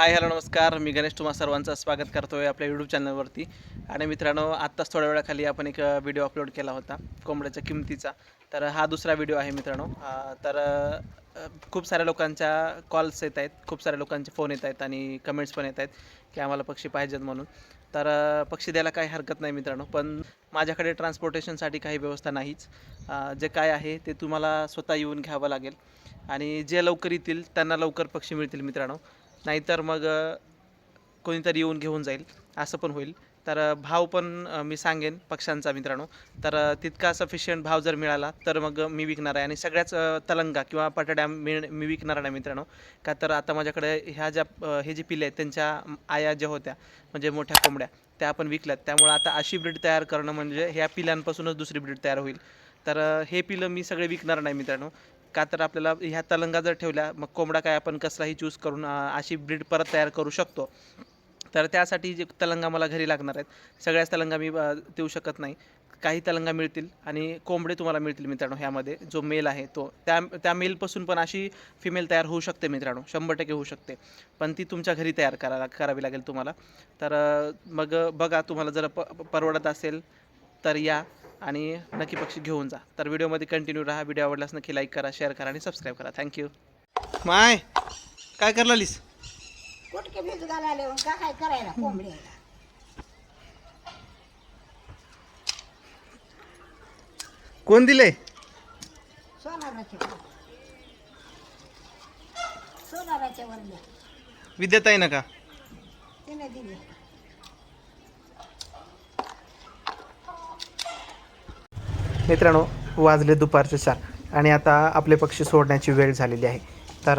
Hi hello नमस्कार. मी गणेश तुम्हा सर्वांचं स्वागत करतो आहे आपल्या यूट्यूब चॅनलवरती आणि मित्रांनो आत्ताच थोड्या वेळाखाली आपण एक व्हिडिओ अपलोड केला होता कोंबड्याच्या किमतीचा. तर हा दुसरा व्हिडिओ आहे मित्रांनो. तर खूप साऱ्या लोकांच्या कॉल्स येत आहेत खूप साऱ्या लोकांचे फोन येत आहेत आणि कमेंट्स पण येत आहेत की आम्हाला पक्षी पाहिजेत म्हणून. तर पक्षी द्यायला काही हरकत नाही मित्रांनो पण माझ्याकडे ट्रान्सपोर्टेशनसाठी काही व्यवस्था नाहीच. जे काय आहे ते तुम्हाला स्वतः येऊन घ्यावं लागेल. आणि जे लवकर येतील त्यांना लवकर पक्षी मिळतील मित्रांनो. नाहीतर मग कोणीतरी येऊन घेऊन जाईल. असं पण होईल. तर भाव पण मी सांगेन पक्ष्यांचा मित्रांनो. तर तितका सफिशियंट भाव जर मिळाला तर मग मी विकणार आहे. आणि सगळ्याच तलंगा किंवा पटाड्या मिळ मी विकणार नाही मित्रांनो. का तर आता माझ्याकडे ह्या ज्या हे जे पिले आहेत त्यांच्या आया ज्या होत्या म्हणजे मोठ्या कोंबड्या त्या आपण विकल्यात. त्यामुळे आता अशी ब्रीड तयार करणं म्हणजे ह्या पिलांपासूनच दुसरी ब्रीड तयार होईल. तर हे पिलं मी सगळे विकणार नाही मित्रांनो. का तर आपल्याला ह्या तलंगा जर ठेवल्या मग कोंबडा काय आपण कसलाही चूज करून अशी ब्रीड परत तयार करू शकतो. तर त्यासाठी जे तलंगा मला घरी लागणार आहेत सगळ्याच तलंगा मी देऊ शकत नाही. काही तलंगा मिळतील आणि कोंबडे तुम्हाला मिळतील मित्रांनो ह्यामध्ये जो मेल आहे तो. त्या त्या मेलपासून पण अशी फिमेल तयार होऊ शकते मित्रांनो शंभर टक्के होऊ शकते. पण ती तुमच्या घरी तयार करा करावी लागेल तुम्हाला. तर मग बघा तुम्हाला जर प परवडत असेल तर या. आणि नक्की पक्षी घेऊन जा. तर व्हिडिओमध्ये कंटिन्यू राहा. व्हिडिओ आवडल्यास नक्की लाईक करा शेअर करा आणि सबस्क्राईब करा. थँक्यू माय काय करलालीस? कुठके भिज घालायला येऊन का काय करायला कोंबडी कोण दिले सोनाराच्या वरल्या विद्याताई नका तिने दिली. मित्रांनो वाजले दुपारचे चार आणि आता आपले पक्षी सोडण्याची वेळ झालेली आहे. तर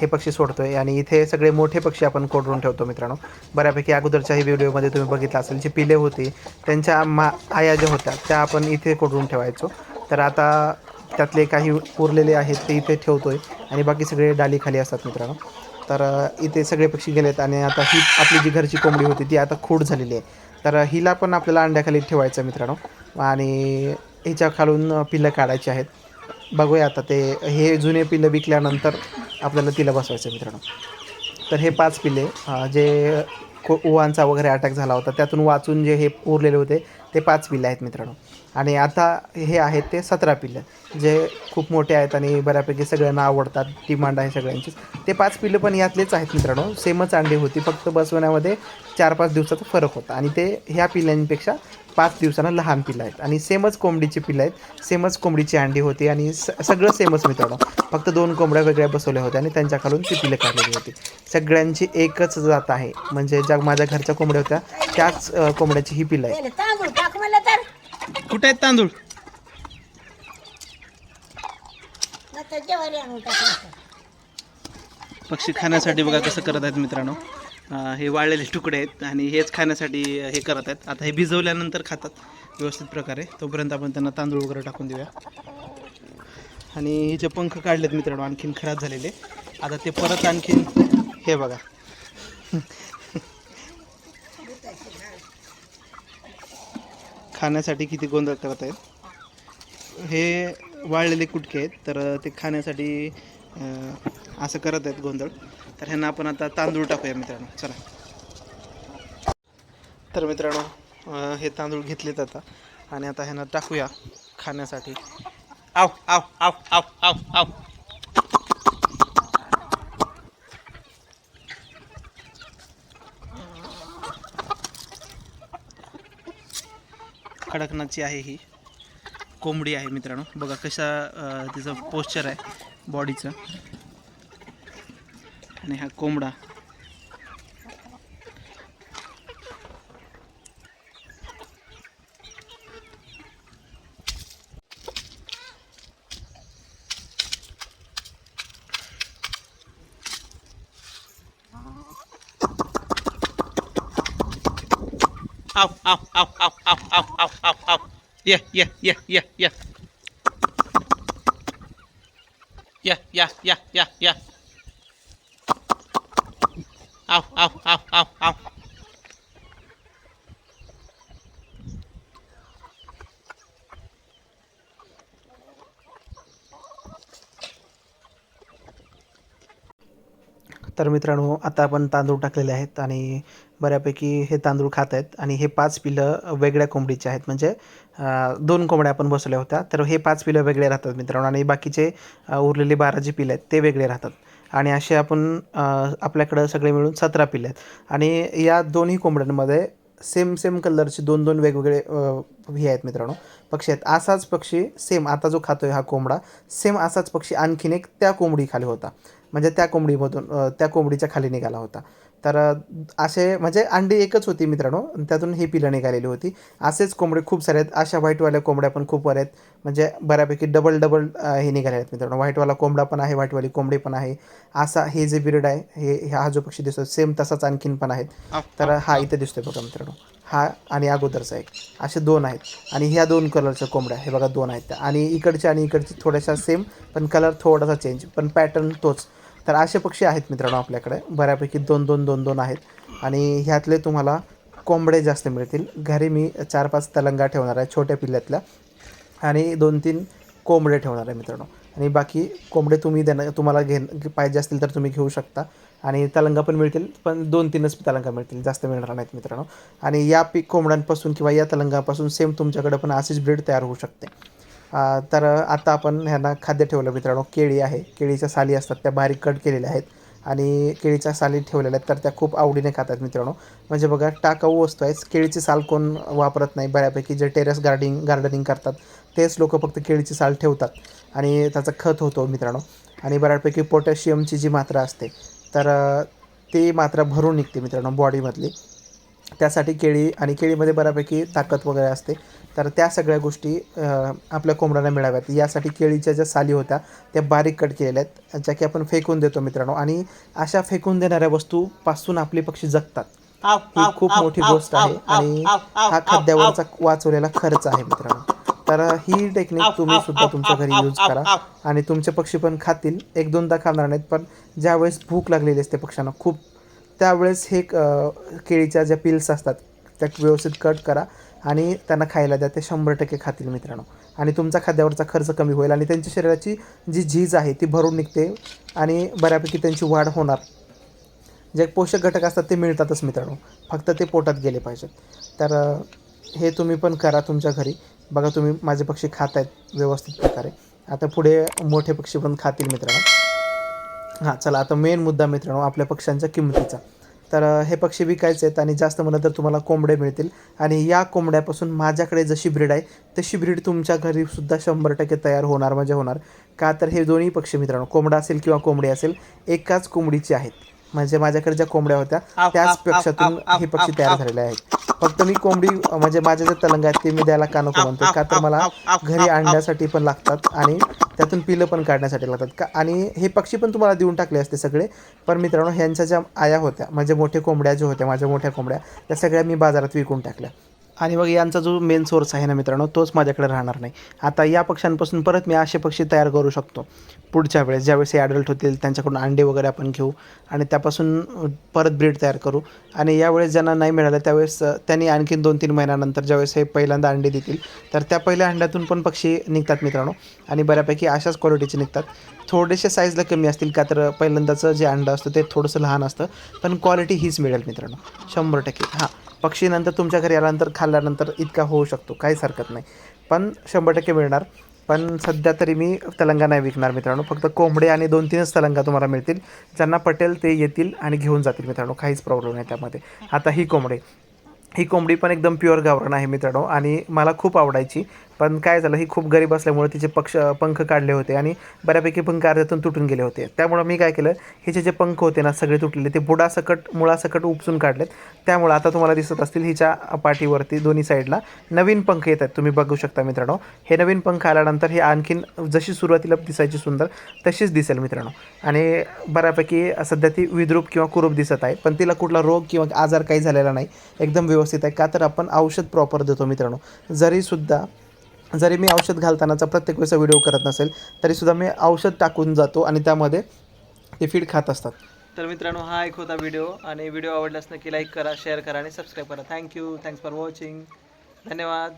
हे पक्षी सोडतोय आणि इथे सगळे मोठे पक्षी आपण कोडून ठेवतो मित्रांनो. बऱ्यापैकी अगोदरच्याही व्हिडिओमध्ये तुम्ही बघितलं असेल जे पिले होती त्यांच्या मा आया ज्या होत्या त्या आपण इथे कोडून ठेवायचो. तर आता त्यातले काही उरलेले आहेत ते इथे ठेवतोय आणि बाकी सगळे डालीखाली असतात मित्रांनो. तर इथे सगळे पक्षी गेलेत आणि आता ही आपली जी घरची कोंबडी होती ती आता खूड झालेली आहे. तर हिला पण आपल्याला अंड्याखाली ठेवायचं मित्रांनो. आणि ह्याच्या खालून पिल्लं काढायची आहेत. बघूया आता ते हे जुने पिल्लं विकल्यानंतर आपल्याला तिला बसवायचं मित्रांनो. तर हे पाच पिल्ले जे को उवांचा वगैरे अटॅक झाला होता त्यातून वाचून जे हे उरलेले होते ते पाच पिल्ले आहेत मित्रांनो. आणि आता हे आहेत ते सतरा पिल्लं जे खूप मोठे आहेत आणि बऱ्यापैकी सगळ्यांना आवडतात डिमांड आहे सगळ्यांची ते पाच पिल्लं पण यातलेच आहेत मित्रांनो सेमच अंडी होती फक्त बसवण्यामध्ये चार पाच दिवसाचा फरक होता. आणि ते ह्या पिल्लांपेक्षा पाच दिवसांना लहान पिल्लं आहेत. आणि सेमच कोंबडीची पिल्लं आहेत सेमच कोंबडीची अंडी होती आणि स सगळं सेमच मित्रांनो. फक्त दोन कोंबड्या वेगळ्या बसवल्या होत्या आणि त्यांच्याकडून ती पिल्लं काढलेली होती. सगळ्यांची एकच जात आहे म्हणजे ज्या माझ्या घरच्या कोंबड्या होत्या त्याच कोंबड्याची ही पिल्लं आहे कुठे आहेत तांदूळ? पक्षी खाण्यासाठी बघा कसं करत आहेत मित्रांनो. हे वाळलेले तुकडे आहेत आणि हेच खाण्यासाठी हे करत आहेत. आता हे भिजवल्यानंतर खातात व्यवस्थित प्रकारे. तोपर्यंत आपण त्यांना तांदूळ वगैरे टाकून देऊया. आणि हिचे पंख काढलेत मित्रांनो आणखीन खराब झालेले. आता ते परत आणखीन हे बघा. खाण्यासाठी किती गोंधळ करत आहेत? हे वाळलेले कुटके आहेत तर ते खाण्यासाठी असं करत आहेत गोंधळ. तर ह्यांना आपण आता तांदूळ टाकूया मित्रांनो. चला. तर मित्रांनो हे तांदूळ घेतलेत आता. आणि आता ह्यांना टाकूया खाण्यासाठी. आव आव आव आव आव आव. खडकनाथची आहे ही. कोंबडी आहे मित्रांनो. बघा कशा तिचं पोश्चर आहे बॉडीचं आणि हा कोंबडा. आव आव आव. Yeah, yeah, yeah, yeah, yeah. Yeah, yeah, yeah, yeah, yeah. Ow, ow, ow, ow, ow. तर मित्रांनो आता आपण तांदूळ टाकलेले आहेत आणि बऱ्यापैकी हे तांदूळ खात आहेत आणि हे पाच पिलं वेगळ्या कोंबडीचे आहेत. म्हणजे दोन कोंबड्या आपण बसवल्या होत्या. तर हे पाच पिलं वेगळे राहतात मित्रांनो आणि बाकीचे उरलेले बारा जे पिलं आहेत ते वेगळे राहतात. आणि असे आपण आपल्याकडं सगळे मिळून सतरा पिले आहेत. आणि या दोन्ही कोंबड्यांमध्ये सेम सेम कलरचे दोन दोन वेगवेगळे हे आहेत मित्रांनो. पक्षी आहेत. असाच पक्षी सेम आता जो खातोय हा कोंबडा सेम असाच पक्षी आणखीन एक त्या कोंबडी खाली होता. म्हणजे त्या कोंबडीमधून त्या कोंबडीच्या खाली निघाला होता. तर असे म्हणजे अंडी एकच होती मित्रांनो. आणि त्यातून ही पिलं निघालेली होती. असेच कोंबडे खूप सारे आहेत. अशा व्हाईटवाल्या कोंबड्या पण खूप आहेत. म्हणजे बऱ्यापैकी डबल डबल हे निघाले आहेत मित्रांनो. व्हाईटवाला कोंबडा पण आहे व्हाईटवाली कोंबडी पण आहे. असा हे जे बिर्ड आहे हे हे हा जो पक्षी दिसतो सेम तसाच आणखीन पण आहेत. तर हा इथे दिसतोय बघा मित्रांनो. हा आणि अगोदरचा एक. असे दोन आहेत. आणि ह्या दोन कलरच्या कोंबड्या हे बघा दोन आहेत त्या. आणि इकडच्या आणि इकडची थोड्याशा सेम पण कलर थोडासा चेंज पण पॅटर्न तोच. तर असे पक्षी आहेत मित्रांनो आपल्याकडे. बऱ्यापैकी दोन दोन दोन दोन आहेत. आणि ह्यातले तुम्हाला कोंबडे जास्त मिळतील. घरी मी चार पाच तलंगा ठेवणार आहे छोट्या पिल्ल्यातल्या. आणि दोन तीन कोंबडे ठेवणार आहे मित्रांनो. आणि बाकी कोंबडे तुम्ही देणं तुम्हाला घे पाहिजे असतील तर तुम्ही घेऊ शकता. आणि तलंगा पण मिळतील पण दोन तीनच तलंगा मिळतील जास्त मिळणार नाहीत मित्रांनो. आणि या पीक कोंबड्यांपासून किंवा या तलंगापासून सेम तुमच्याकडे पण अशीच ब्रीड तयार होऊ शकते. तर आता आपण ह्यांना खाद्य ठेवलं मित्रांनो. केळी आहे. केळीच्या साली असतात त्या बारीक कट केलेल्या आहेत. आणि केळीच्या साली ठेवलेल्या आहेत तर त्या खूप आवडीने खातात मित्रांनो. म्हणजे बघा टाकाऊ वस्तू आहेच केळीची साल कोण वापरत नाही बऱ्यापैकी. जे टेरेस गार्डिंग गार्डनिंग करतात तेच लोक फक्त केळीची साल ठेवतात. आणि त्याचा खत होतो मित्रांनो. आणि बऱ्यापैकी पोटॅशियमची जी मात्रा असते तर ती मात्रा भरून निघते मित्रांनो बॉडीमधली. त्यासाठी केळी आणि केळीमध्ये बऱ्यापैकी ताकद वगैरे असते. तर त्या सगळ्या गोष्टी आपल्या कोंबड्यांना मिळाव्यात. यासाठी केळीच्या ज्या साली होत्या त्या बारीक कट केलेल्या आहेत ज्या की आपण फेकून देतो मित्रांनो. आणि अशा फेकून देणाऱ्या वस्तूपासून आपले पक्षी जगतात. ही खूप मोठी गोष्ट आहे आणि हा खाद्यावरचा वाचवलेला खर्च आहे मित्रांनो. तर ही टेक्निक तुम्ही सुद्धा तुमच्या घरी यूज करा. आणि तुमचे पक्षी पण खातील. एक दोनदा खाणार नाहीत पण ज्यावेळेस भूक लागलेली असते पक्ष्यांना खूप त्यावेळेस हे केळीच्या ज्या पिल्स असतात त्या व्यवस्थित कट करा. आणि त्यांना खायला द्या ते शंभर टक्के खातील मित्रांनो. आणि तुमचा खाद्यावरचा खर्च कमी होईल आणि त्यांच्या शरीराची जी झीज आहे ती भरून निघते आणि बऱ्यापैकी त्यांची वाढ होणार. जे पोषक घटक असतात ते मिळतातच मित्रांनो. फक्त ते पोटात गेले पाहिजेत. तर हे तुम्ही पण करा तुमच्या घरी. बघा तुम्ही माझे पक्षी खात आहेत व्यवस्थित प्रकारे. आता पुढे मोठे पक्षी पण खातील मित्रांनो. हां चला आता मेन मुद्दा मित्रांनो आपल्या पक्ष्यांच्या किंमतीचा. तर हे पक्षी विकायचे आहेत आणि जास्त म्हणलं तर तुम्हाला कोंबडे मिळतील. आणि या कोंबड्यापासून माझ्याकडे जशी ब्रीड आहे तशी ब्रीड तुमच्या घरी सुद्धा शंभर टक्के तयार होणार म्हणजे होणार. का तर हे दोन्ही पक्षी मित्रांनो कोंबडा असेल किंवा कोंबडी असेल एकाच कोंबडीची आहेत. म्हणजे माझ्याकडे ज्या कोंबड्या होत्या त्याच पक्षातून हे पक्षी तयार झालेले आहेत. फक्त मी कोंबडी म्हणजे माझ्या जे तलंग आहेत ते मी द्यायला का नको म्हणतो का तर मला घरी आणण्यासाठी पण लागतात आणि त्यातून पिलं पण काढण्यासाठी लागतात. का आणि हे पक्षी पण तुम्हाला देऊन टाकले असते सगळे. पण मित्रांनो ह्यांच्या ज्या आया होत्या म्हणजे मोठे कोंबड्या ज्या होत्या माझ्या मोठ्या कोंबड्या त्या सगळ्या मी बाजारात विकून टाकल्या. आणि मग यांचा जो मेन सोर्स आहे ना मित्रांनो तोच माझ्याकडे राहणार नाही. आता या पक्ष्यांपासून परत मी असे पक्षी तयार करू शकतो. पुढच्या वेळेस ज्यावेळेस हे ॲडल्ट होतील त्यांच्याकडून अंडे वगैरे आपण घेऊ आणि त्यापासून परत ब्रीड तयार करू. आणि यावेळेस ज्यांना नाही मिळालं त्यावेळेस त्यांनी आणखीन दोन तीन महिन्यानंतर ज्यावेळेस हे पहिल्यांदा अंडे देतील तर त्या पहिल्या अंड्यातून पण पक्षी निघतात मित्रांनो. आणि बऱ्यापैकी अशाच क्वालिटीचे निघतात. थोडेसे साईजला कमी असतील का तर पहिल्यांदाचं जे अंडं असतं ते थोडंसं लहान असतं पण क्वालिटी हीच मिळेल मित्रांनो. शंभर टक्के हां. पक्षी नंतर तुमच्या घरी आल्यानंतर खाल्ल्यानंतर इतका होऊ शकतो काहीच हरकत नाही. पण शंभर टक्के मिळणार. पण सध्या तरी मी तलंगा नाही विकणार मित्रांनो. फक्त कोंबडे आणि दोन तीनच तलंगा तुम्हाला मिळतील. ज्यांना पटेल ते येतील आणि घेऊन जातील मित्रांनो. काहीच प्रॉब्लेम नाही त्यामध्ये. आता ही कोंबडी. ही कोंबडी पण एकदम प्युअर गावरण आहे मित्रांनो. आणि मला खूप आवडायची. पण काय झालं ही खूप गरीब असल्यामुळे तिचे पक्ष पंख काढले होते आणि बऱ्यापैकी पंख अर्ध्यातून तुटून गेले होते. त्यामुळं मी काय केलं हिचे जे पंख होते ना सगळे तुटलेले ते बुडासकट मुळासकट उपसून काढलेत. त्यामुळं आता तुम्हाला दिसत असतील हिच्या पाठीवरती दोन्ही साईडला नवीन पंख येत आहेत तुम्ही बघू शकता मित्रांनो हे नवीन पंख आल्यानंतर हे आणखीन जशी सुरुवातीला दिसायची सुंदर तशीच दिसेल मित्रांनो. आणि बऱ्यापैकी सध्या ती विद्रूप किंवा कुरूप दिसत आहे पण तिला कुठला रोग किंवा आजार काही झालेला नाही. एकदम व्यवस्थित आहे. का तर आपण औषध प्रॉपर देतो मित्रांनो. जरीसुद्धा जरी मी औषध घालतानाचा प्रत्येक वेळेस व्हिडिओ करत नसेल तरीसुद्धा मी औषध टाकून जातो आणि त्यामध्ये ते फीड खात असतात. तर मित्रांनो हा एक होता व्हिडिओ आणि व्हिडिओ आवडल्यास नक्की लाईक करा शेअर करा आणि सबस्क्राईब करा. Thank you. Thanks for watching. धन्यवाद.